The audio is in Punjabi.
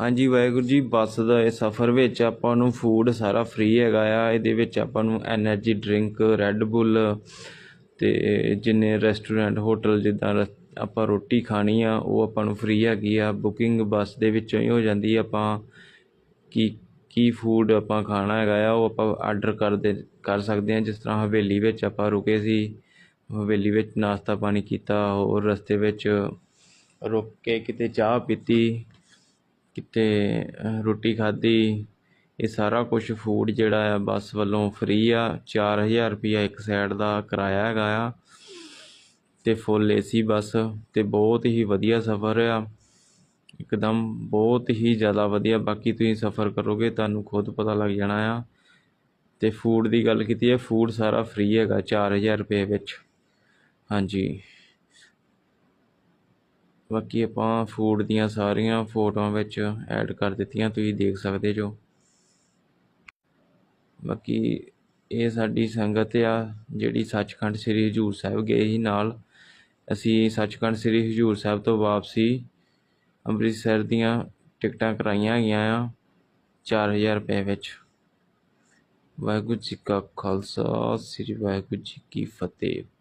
ਹਾਂਜੀ, ਵਾਹਿਗੁਰੂ ਜੀ, ਬੱਸ ਦਾ ਇਹ ਸਫ਼ਰ ਵਿੱਚ ਆਪਾਂ ਨੂੰ ਫੂਡ ਸਾਰਾ ਫ੍ਰੀ ਹੈਗਾ ਆ। ਇਹਦੇ ਵਿੱਚ ਆਪਾਂ ਨੂੰ ਐਨਰਜੀ ਡਰਿੰਕ ਰੈੱਡ ਬੁੱਲ ਤੇ ਜਿੰਨੇ ਰੈਸਟੋਰੈਂਟ ਹੋਟਲ ਜਿੱਦਾਂ ਰ- ਆਪਾਂ ਰੋਟੀ ਖਾਣੀ ਆ, ਉਹ ਆਪਾਂ ਨੂੰ ਫ੍ਰੀ ਹੈਗੀ ਆ। ਬੁਕਿੰਗ ਬੱਸ ਦੇ ਵਿੱਚੋਂ ਹੀ ਹੋ ਜਾਂਦੀ ਆਪਾਂ। ਕੀ ਕੀ ਫੂਡ ਆਪਾਂ ਖਾਣਾ ਹੈਗਾ ਆ, ਉਹ ਆਪਾਂ ਆਰਡਰ ਕਰਦੇ ਕਰ ਸਕਦੇ ਹਾਂ ਜਿਸ ਤਰ੍ਹਾਂ ਹਵੇਲੀ ਵਿੱਚ ਆਪਾਂ ਰੁਕੇ ਸੀ, ਹਵੇਲੀ ਵਿੱਚ ਨਾਸ਼ਤਾ ਪਾਣੀ ਕੀਤਾ, ਹੋਰ ਰਸਤੇ ਵਿੱਚ ਰੁਕ ਕੇ ਕਿਤੇ ਚਾਹ ਪੀਤੀ। ਕਿਤੇ ਰੋਟੀ ਖਾਧੀ, ਇਹ ਸਾਰਾ ਕੁਝ ਫੂਡ ਜਿਹੜਾ ਆ, ਬੱਸ ਵੱਲੋਂ ਫ੍ਰੀ ਆ। 4000 ਰੁਪਈਆ ਇੱਕ ਸਾਈਡ ਦਾ ਕਿਰਾਇਆ ਹੈਗਾ ਆ। ਤੇ ਫੁੱਲ ਏਸੀ ਬੱਸ, ਤੇ ਬਹੁਤ ਹੀ ਵਧੀਆ ਸਫ਼ਰ ਆ। ਇੱਕਦਮ ਬਹੁਤ ਹੀ ਜ਼ਿਆਦਾ ਵਧੀਆ। ਬਾਕੀ ਤੁਸੀਂ ਸਫ਼ਰ ਕਰੋਗੇ, ਤੁਹਾਨੂੰ ਖੁਦ ਪਤਾ ਲੱਗ ਜਾਣਾ ਆ। ਤੇ ਫੂਡ ਦੀ ਗੱਲ ਕੀਤੀ ਹੈ ਫੂਡ ਸਾਰਾ ਫ੍ਰੀ ਹੈਗਾ 4000 ਰੁਪਏ ਵਿੱਚ। ਹਾਂਜੀ। ਬਾਕੀ ਆਪਾਂ ਫੂਡ ਦੀਆਂ ਸਾਰੀਆਂ ਫੋਟੋਆਂ ਵਿੱਚ ਐਡ ਕਰ ਦਿੱਤੀਆਂ, ਤੁਸੀਂ ਦੇਖ ਸਕਦੇ ਜੋ। ਬਾਕੀ ਇਹ ਸਾਡੀ ਸੰਗਤ ਆ, ਜਿਹੜੀ ਸੱਚਖੰਡ ਸ੍ਰੀ ਹਜੂਰ ਸਾਹਿਬ ਗਏ ਸੀ ਨਾਲ। ਅਸੀਂ ਸੱਚਖੰਡ ਸ੍ਰੀ ਹਜੂਰ ਸਾਹਿਬ ਤੋਂ ਵਾਪਸੀ ਅੰਮ੍ਰਿਤਸਰ ਦੀਆਂ ਟਿਕਟਾਂ ਕਰਾਈਆਂ ਗਈਆਂ ਆ 4000 ਰੁਪਏ ਵਿੱਚ। ਵਾਹਿਗੁਰੂ ਜੀ ਕਾ ਖਾਲਸਾ, ਸ੍ਰੀ ਵਾਹਿਗੁਰੂ ਜੀ ਕੀ ਫਤਿਹ।